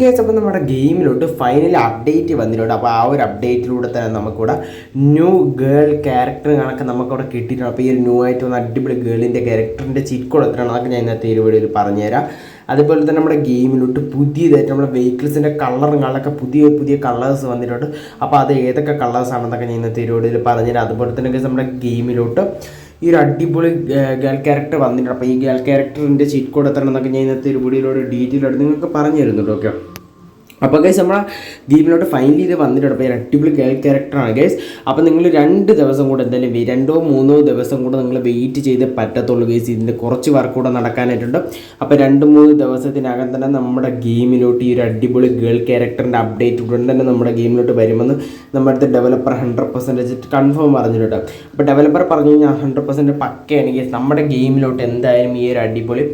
Case അപ്പോൾ നമ്മുടെ ഗെയിമിലോട്ട് final update വന്നിട്ടുണ്ട്. അപ്പോൾ ആ ഒരു അപ്ഡേറ്റിലൂടെ തന്നെ നമുക്കിവിടെ ന്യൂ ഗേൾ ക്യാരക്ടർ കണക്ക് നമുക്കവിടെ കിട്ടിയിട്ടുണ്ട്. അപ്പോൾ ഈ ഒരു ന്യൂ ആയിട്ട് വന്ന അടിപൊളി ഗേളിന്റെ ക്യാരക്ടറിന്റെ ചിരിക്കോട് എത്രയാണ് അതൊക്കെ ഞാൻ ഇന്നത്തെ ഒരു വീഡിയോയിൽ പറഞ്ഞുതരാം. അതുപോലെ തന്നെ നമ്മുടെ ഗെയിമിലോട്ട് പുതിയതായിട്ട് നമ്മുടെ വെഹിക്കിൾസിന്റെ കളറുകളൊക്കെ പുതിയ പുതിയ കളേഴ്സ് വന്നിട്ടുണ്ട്. അപ്പോൾ അത് ഏതൊക്കെ കളേഴ്സ് ആണെന്നൊക്കെ ഞാൻ ഇന്നത്തെ ഒരു വീഡിയോയിൽ പറഞ്ഞുതരാം. അതുപോലെ തന്നെ നമ്മുടെ ഗെയിമിലോട്ട് ഈ ഒരു അടിപൊളി ഗേൾ ക്യാരക്ടർ വന്നിട്ടുണ്ട്. അപ്പോൾ ഈ ഗേൾ ക്യാരക്ടറിന്റെ ചീറ്റ് കോഡ് എന്നൊക്കെ ഞാൻ ഇന്നത്തെ ഒരു വീഡിയോയിലൂടെ ഡീറ്റെയിൽ ആയിട്ട് നിങ്ങൾക്ക് പറഞ്ഞു തരുന്നുണ്ട് ഓക്കെ അപ്പോൾ ഗൈസ് നമ്മളെ ഗെയിമിലോട്ട് ഫൈനലി ഇത് വന്നിട്ടുണ്ട്. അപ്പോൾ അടിപൊളി ഗേൾ ക്യാരക്ടറാണ് ഗൈസ് അപ്പോൾ നിങ്ങൾ രണ്ട് ദിവസം കൂടെ എന്തായാലും രണ്ടോ മൂന്നോ ദിവസം കൂടെ നിങ്ങൾ വെയിറ്റ് ചെയ്ത് പറ്റത്തുള്ളൂ ഗൈസ് ഇതിന്റെ കുറച്ച് വർക്ക് കൂടെ നടക്കാനായിട്ടുണ്ട്. അപ്പോൾ രണ്ട് മൂന്ന് ദിവസത്തിനകം തന്നെ നമ്മുടെ ഗെയിമിലോട്ട് ഈ ഒരു അടിപൊളി ഗേൾ ക്യാരക്ടറിന്റെ അപ്ഡേറ്റ് ഉടൻ തന്നെ നമ്മുടെ ഗെയിമിലോട്ട് വരുമെന്ന് നമ്മുടെ അടുത്ത് ഡെവലപ്പർ ഹൺഡ്രഡ് പെർസെന്റേജ് കൺഫേം പറഞ്ഞിട്ടുണ്ട്. അപ്പോൾ ഡെവലപ്പർ പറഞ്ഞു കഴിഞ്ഞാൽ ഹൺഡ്രഡ് പെർസെന്റ് പക്കയാണ് ഗൈസ് നമ്മുടെ ഗെയിമിലോട്ട് എന്തായാലും ഈ ഒരു അടിപൊളി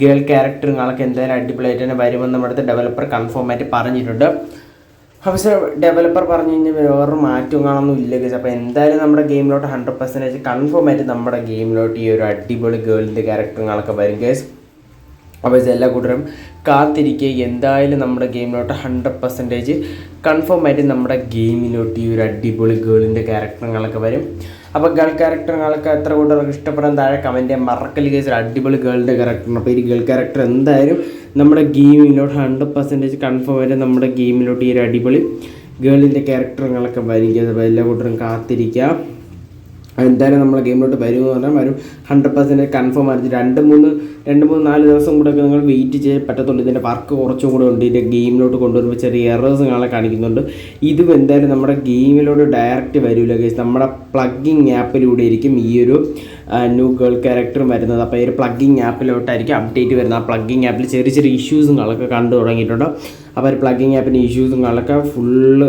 ഗേൾ ക്യാരക്ടറുകളൊക്കെ എന്തായാലും അടിപൊളിയായിട്ട് തന്നെ വരുമെന്ന് നമ്മുടെ ഡെവലപ്പർ കൺഫേം ആയിട്ട് പറഞ്ഞിട്ടുണ്ട്. പക്ഷേ ഡെവലപ്പർ പറഞ്ഞു കഴിഞ്ഞാൽ വേറൊരു മാറ്റവും കാണുന്നു ഇല്ല ഗസ് അപ്പോൾ എന്തായാലും നമ്മുടെ ഗെയിമിലോട്ട് ഹൺഡ്രഡ് പെർസെന്റേജ് കൺഫേം ആയിട്ട് നമ്മുടെ ഗെയിമിലോട്ട് ഈ ഒരു അടിപൊളി ഗേളിന്റെ ക്യാരക്ടറുകളൊക്കെ വരും ഗൈസ് അപ്പോൾ എല്ലാ കൂട്ടരും കാത്തിരിക്കുക. എന്തായാലും നമ്മുടെ ഗെയിമിലോട്ട് ഹൺഡ്രഡ് പെർസെന്റേജ് കൺഫേം ആയിട്ട് നമ്മുടെ ഗെയിമിലോട്ട് ഈ ഒരു അടിപൊളി ഗേളിന്റെ ക്യാരക്ടറുകളൊക്കെ വരും. അപ്പോൾ ഗേൾ ക്യാരക്ടറുകളൊക്കെ എത്ര കൂട്ടർക്ക് ഇഷ്ടപ്പെടാൻ താഴെ കമന്റ് മറക്കൽ കേസ് അടിപൊളി ഗേളിന്റെ ക്യാരക്ടർ അപ്പോൾ ഈ ഗേൾ ക്യാരക്ടർ എന്തായാലും നമ്മുടെ ഗെയിമിലോട്ട് ഹൺഡ്രഡ് പെർസെന്റേജ് കൺഫേം ആയിട്ട് നമ്മുടെ ഗെയിമിലോട്ട് ഈ ഒരു അടിപൊളി ഗേളിന്റെ ക്യാരക്ടറുകളൊക്കെ വരിക. അപ്പോൾ എല്ലാ കൂട്ടരും കാത്തിരിക്കുക. എന്തായാലും നമ്മളെ ഗെയിമിലോട്ട് വരും എന്ന് പറഞ്ഞാൽ വരും. ഹൺഡ്രഡ് പെർസെന്റ് കൺഫേം ആയിരിക്കും രണ്ട് മൂന്ന് രണ്ട് മൂന്ന് നാല് ദിവസം കൂടെ ഒക്കെ നിങ്ങൾ വെയിറ്റ് ചെയ്യാൻ പറ്റത്തുള്ളൂ. ഇതിന്റെ വർക്ക് കുറച്ചും കൂടെ ഉണ്ട്. ഇതിന്റെ ഗെയിമിലോട്ട് കൊണ്ടുവരുമ്പോൾ ചെറിയ എറേഴ്സ് കാണാൻ കാണിക്കുന്നുണ്ട്. ഇതും എന്തായാലും നമ്മുടെ ഗെയിമിലോട്ട് ഡയറക്റ്റ് വരില്ല കേസ് നമ്മുടെ പ്ലഗിങ് ആപ്പിലൂടെ ആയിരിക്കും ഈ ഒരു ന്യൂ ഗേൾ ക്യാരക്ടറും വരുന്നത്. അപ്പോൾ ഈ ഒരു പ്ലഗിങ് ആപ്പിലോട്ടായിരിക്കും അപ്ഡേറ്റ് വരുന്നത്. ആ പ്ലഗിങ് ആപ്പിൽ ചെറിയ ചെറിയ ഇഷ്യൂസും കളൊക്കെ കണ്ടു തുടങ്ങിയിട്ടുണ്ട്. അപ്പോൾ ഒരു പ്ലഗിങ് ആപ്പിന്റെ ഇഷ്യൂസും കളൊക്കെ ഫുള്ള്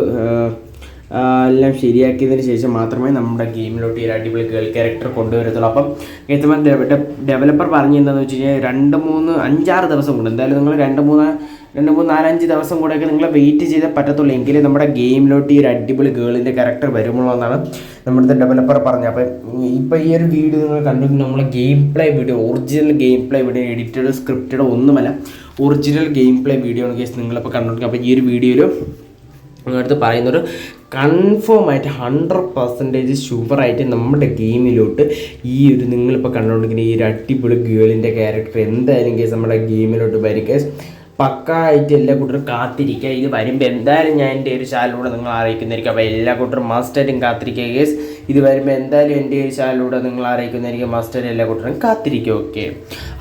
എല്ലാം ശരിയാക്കിയതിന് ശേഷം മാത്രമേ നമ്മുടെ ഗെയിമിലോട്ട് ഈ ഒരു അടിപൊളി ഗേൾ ക്യാരക്ടർ കൊണ്ടുവരത്തുള്ളൂ. അപ്പം ഏറ്റവും ഡെവലപ്പർ പറഞ്ഞു എന്താണെന്ന് വെച്ച് കഴിഞ്ഞാൽ രണ്ട് മൂന്ന് അഞ്ചാറ് ദിവസം കൊണ്ട് എന്തായാലും നിങ്ങൾ രണ്ട് മൂന്ന് രണ്ട് മൂന്ന് നാലഞ്ച് ദിവസം കൂടെയൊക്കെ നിങ്ങൾ വെയിറ്റ് ചെയ്തേ പറ്റത്തുള്ളൂ. എങ്കിലേ നമ്മുടെ ഗെയിമിലോട്ട് ഈ ഒരു അടിപൊളി ഗേളിന്റെ ക്യാരക്ടർ വരുമുള്ളൂ എന്നാണ് നമ്മുടെ ഡെവലപ്പർ പറഞ്ഞത്. അപ്പം ഇപ്പോൾ ഈ ഒരു വീഡിയോ നിങ്ങൾ കണ്ടു നമ്മളെ game play video original game play video edited scripted ഒന്നുമല്ല. ഒറിജിനൽ ഗെയിം പ്ലേ വീഡിയോ ആണ് കേസ് നിങ്ങളിപ്പോൾ കണ്ടുകൊണ്ടിരിക്കുക അപ്പോൾ ഈ ഒരു വീഡിയോയിൽ അടുത്ത് പറയുന്നൊരു കൺഫേം ആയിട്ട് ഹൺഡ്രഡ് പെർസെന്റേജ് ഷുവറായിട്ട് നമ്മുടെ ഗെയിമിലോട്ട് ഈ ഒരു നിങ്ങളിപ്പോൾ കണ്ടുകൊണ്ടിരിക്കുന്ന ഈ ഒരു അടിപൊളി ഗേളിന്റെ ക്യാരക്ടർ എന്തായാലും കേസ് നമ്മുടെ ഗെയിമിലോട്ട് വരും. കേസ് പക്കായിട്ട് എല്ലാ കൂട്ടരും കാത്തിരിക്കുക. ഇത് വരുമ്പോൾ എന്തായാലും ഞാൻ എന്റെ ഒരു ചാനലിലൂടെ നിങ്ങൾ അറിയിക്കുന്നതായിരിക്കും. അപ്പോൾ എല്ലാ കൂട്ടരും മസ്റ്റായിട്ടും കാത്തിരിക്കുക കേസ് ഇത് വരുമ്പോൾ എന്തായാലും എന്റെ ഒരു ചാനലിലൂടെ നിങ്ങൾ അറിയിക്കുന്നതായിരിക്കും മാസ്റ്റർ എല്ലാ കൂട്ടരും കാത്തിരിക്കും ഓക്കെ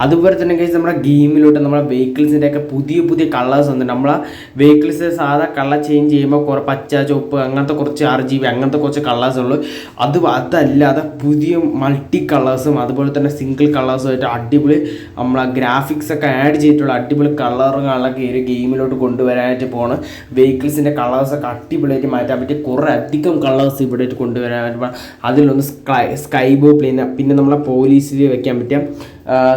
അതുപോലെ തന്നെ കഴിച്ച് നമ്മുടെ ഗെയിമിലോട്ട് നമ്മുടെ വെഹിക്കിൾസിന്റെ ഒക്കെ പുതിയ പുതിയ കളേഴ്സ് ഉണ്ട്. നമ്മളെ വെഹിക്കിൾസ് സാധാ കളർ ചേഞ്ച് ചെയ്യുമ്പോൾ കുറേ പച്ച ചുവപ്പ് അങ്ങനത്തെ കുറച്ച് ആർ ജി ബി അങ്ങനത്തെ കുറച്ച് കളേഴ്സ് ഉള്ളൂ. അത് അതല്ലാതെ പുതിയ മൾട്ടി കളേഴ്സും അതുപോലെ തന്നെ സിംഗിൾ കളേഴ്സും ആയിട്ട് അടിപൊളി നമ്മളെ ഗ്രാഫിക്സ് ഒക്കെ ആഡ് ചെയ്തിട്ടുള്ള അടിപൊളി കളറുകളൊക്കെ ഈ ഗെയിമിലോട്ട് കൊണ്ടുവരാനായിട്ട് പോകണം വെഹിക്കിൾസിന്റെ കളേഴ്സൊക്കെ അടിപൊളിയായിട്ട് മാറ്റാൻ പറ്റി കുറേ അധികം കളേഴ്സ് ഇവിടെ പോണ്. അതിലൊന്ന് സ്കൈ സ്കൈ ബ്ലൂ പിന്നെ പിന്നെ നമ്മളെ പോലീസിൽ വെക്കാൻ പറ്റിയ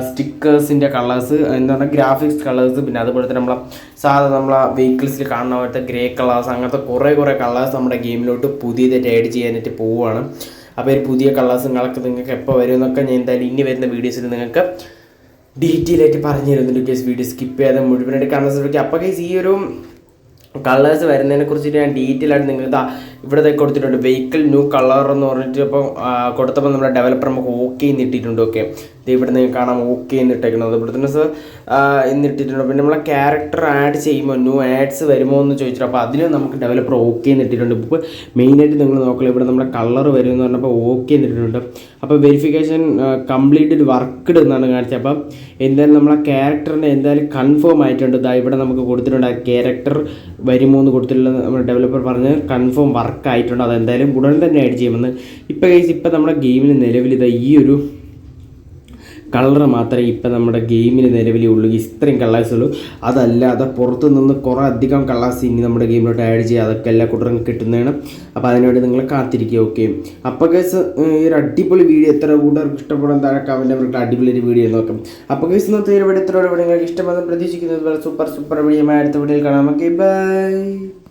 സ്റ്റിക്കേഴ്സിന്റെ കളേഴ്സ് എന്താ പറയുക ഗ്രാഫിക്സ് കളേഴ്സ് പിന്നെ അതുപോലെ തന്നെ നമ്മളെ സാധാരണ നമ്മളെ വെഹിക്കിൾസിൽ കാണുന്ന പോലത്തെ ഗ്രേ കളേഴ്സ് അങ്ങനത്തെ കുറേ കുറേ കളേഴ്സ് നമ്മുടെ ഗെയിമിലോട്ട് പുതിയതായിട്ട് ആഡ് ചെയ്യാനായിട്ട് പോവുകയാണ് അപ്പോൾ ഈ പുതിയ കളേഴ്സുകളൊക്കെ നിങ്ങൾക്ക് എപ്പോൾ വരും എന്നൊക്കെ ഞാൻ എന്തായാലും ഇനി വരുന്ന വീഡിയോസിൽ നിങ്ങൾക്ക് ഡീറ്റെയിൽ ആയിട്ട് പറഞ്ഞു തരുന്നുണ്ട് കേസ് വീഡിയോ സ്കിപ്പ് ചെയ്യാതെ മുഴുവനായിട്ട് കാണാൻ ശ്രമിക്കുക അപ്പോൾ കേസ് ഈ ഒരു കളേഴ്സ് വരുന്നതിനെ കുറിച്ചിട്ട് ഞാൻ ഡീറ്റെയിൽ ആയിട്ട് നിങ്ങൾ ഇതാ ഇവിടെ കൊടുത്തിട്ടുണ്ട്. വെഹിക്കിൾ ന്യൂ കളർ എന്ന് പറഞ്ഞിട്ട് ഇപ്പോൾ കൊടുത്തപ്പോൾ നമ്മുടെ ഡെവലപ്പർ നമുക്ക് ഓക്കെ എന്നിട്ടിട്ടുണ്ട് ഓക്കെ ഇത് ഇവിടെ നിങ്ങൾക്ക് കാണാം ഓക്കെ എന്നിട്ടേക്കുന്നത് ഇവിടെ തന്നെ സർ എന്നിട്ടിട്ടുണ്ട് പിന്നെ നമ്മളെ ക്യാരക്ടർ ആഡ് ചെയ്യുമ്പോൾ ന്യൂ ആഡ്സ് വരുമോ എന്ന് ചോദിച്ചിട്ട് അപ്പോൾ അതിന് നമുക്ക് ഡെവലപ്പർ ഓക്കെ എന്നിട്ടിട്ടുണ്ട് ഇപ്പോൾ മെയിനായിട്ട് നിങ്ങൾ നോക്കില്ല ഇവിടെ നമ്മുടെ കളർ വരും എന്ന് പറഞ്ഞപ്പോൾ ഓക്കെ എന്നിട്ടിട്ടുണ്ട് അപ്പോൾ വെരിഫിക്കേഷൻ കംപ്ലീറ്റ് വർക്ക്ഡ് എന്നാണ് കാണിച്ചത്. അപ്പം എന്തായാലും നമ്മളെ ക്യാരക്ടറിനെ എന്തായാലും കൺഫേം ആയിട്ടുണ്ട്. ഇതാ ഇവിടെ നമുക്ക് കൊടുത്തിട്ടുണ്ട്. ആ ക്യാരക്ടർ വരുമോ എന്ന് കൊടുത്തിട്ടുള്ള നമ്മുടെ ഡെവലപ്പർ പറഞ്ഞ് കൺഫേം വർക്ക് ആയിട്ടുണ്ട്. അതെന്തായാലും ഉടൻ തന്നെ ആഡ് ചെയ്യുമെന്ന്. ഇപ്പോൾ കഴിച്ച് ഇപ്പം നമ്മുടെ ഗെയിമിന് നിലവിൽ ഇതാ ഈ ഒരു കളർ മാത്രമേ ഇപ്പം നമ്മുടെ ഗെയിമിന് നിലവിലേ ഉള്ളൂ. ഇത്രയും കളേഴ്സ് ഉള്ളൂ അതല്ലാതെ പുറത്തു നിന്ന് കുറേ അധികം കളേഴ്സ് ഇനി നമ്മുടെ ഗെയിമിലോട്ട് ആഡ് ചെയ്യുക അതൊക്കെ എല്ലാ കൂട്ടർക്കും കിട്ടുന്നതാണ്. അപ്പോൾ അതിനുവേണ്ടി നിങ്ങൾ കാത്തിരിക്കുക ഓക്കെ അപ്പോൾ കേസ് ഒരു അടിപൊളി വീഡിയോ എത്ര കൂട്ടർക്ക് ഇഷ്ടപ്പെടാൻ താഴെ കമന്റ് അവർക്ക് അടിപൊളി ഒരു വീഡിയോ നോക്കാം. അപ്പോൾ കേസ് ഇന്നത്തെ ഒരു വീഡിയോ എത്ര നിങ്ങൾക്ക് ഇഷ്ടപ്പെടുന്ന പ്രതീക്ഷിക്കുന്നത് സൂപ്പർ സൂപ്പർ വീഡിയോ അടുത്ത വീഡിയോയിൽ കാണാം. Okay bye